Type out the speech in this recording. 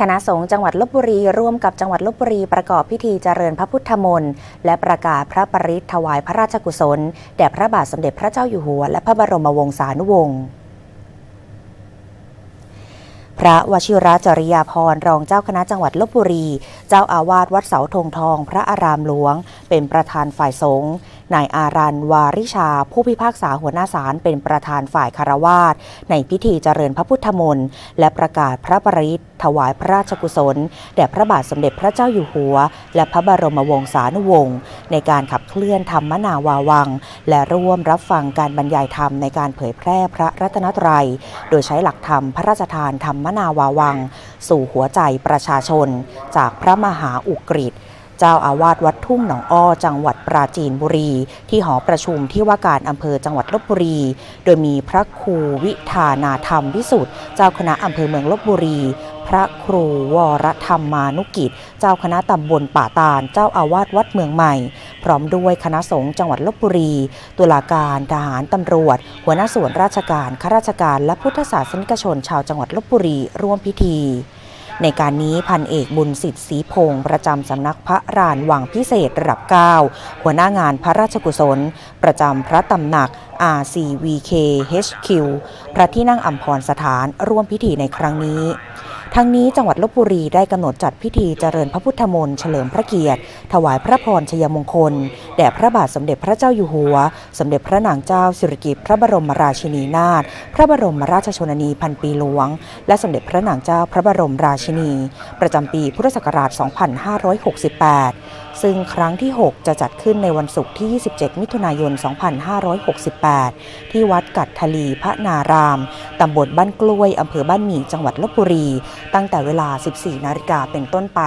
คณะสงฆ์จังหวัดลบบุรี ร่วมกับจังหวัดลบบุรีประกอบพิธีเจริญพระพุทธมนต์และประกาศพระปริศถวายพระราชกุศล แด่พระบาทสมเด็จพระเจ้าอยู่หัว และพระบรมวงศานุวงศ์พระวชิระจริยาพรรองเจ้าคณะจังหวัดลบบุรี เจ้าอาวาสวัดเสาธงทอง พระอารามหลวงเป็นประธานฝ่ายสงฆ์นายอารันวาริชา ผู้พิพากษาหัวหน้าศาลเป็นประธานฝ่ายคารวาสในพิธีเจริญพระพุทธมนต์และประกาศพระปริตถวายพระราชกุศล แด่พระบาทสมเด็จพระเจ้าอยู่หัว และพระบรมวงศานุวงศ์ในการขับเคลื่อนธรรมนาวาวัง และร่วมรับฟังการบรรยายธรรมในการเผยแพร่พระรัตนตรัย โดยใช้หลักธรรมพระราชทานธรรมนาวาวัง สู่หัวใจประชาชน จากพระมหาอุกฤษ จ้าอาวาสวัดทุ่งหนองอ้อ จังหวัดปราจีนบุรี ที่หอประชุมที่ว่าการอำเภอจังหวัดลบบุรี โดยมีพระครูวิธานาธรรมวิสุทธ์เจ้าคณะอำเภอเมืองลบบุรี พระครูวรธรรมมานุกิจ เจ้าคณะตำบลป่าตาล เจ้าอาวาสวัดเมืองใหม่ พร้อมด้วยคณะสงฆ์จังหวัดลบบุรี ตุลาการทหารตำรวจ หัวหน้าส่วนราชการข้าราชการและพุทธศาสนิกชนชาวจังหวัดลบบุรีร่วมพิธี ในการนี้พันเอกบุญสิทธิ์ศรีพงศ์ประจำสำนักพระรานวังพิเศษระดับ 9 หัวหน้างานพระราชกุศล ประจำพระตำหนัก RCVK HQ พระที่นั่งอัมพรสถานร่วมพิธีในครั้งนี้ ทั้งนี้จังหวัดลบบุรีได้กำหนดจัดพิธีเจริญพระพุทธมนต์เฉลิมพระเกียรติ ถวายพระพรชัยมงคล แด่พระบาทสมเด็จพระเจ้าอยู่หัว สมเด็จพระนางเจ้าสิริกิติ์พระบรมราชินีนาถพระบรมราชชนนีพันปีหลวง และสมเด็จพระนางเจ้าพระบรมราชินี ประจำปีพุทธศักราช 2568 ซึ่งครั้งที่ 6 จะจัดขึ้นในวันศุกร์ที่ 27 มิถุนายน 2568 ที่วัดกัดทลีพระนาราม ตำบลบ้านกล้วยอำเภอบ้านหมี่จังหวัดลบบุรี ตั้งแต่เวลา 14 นาฬิกาเป็นต้นไป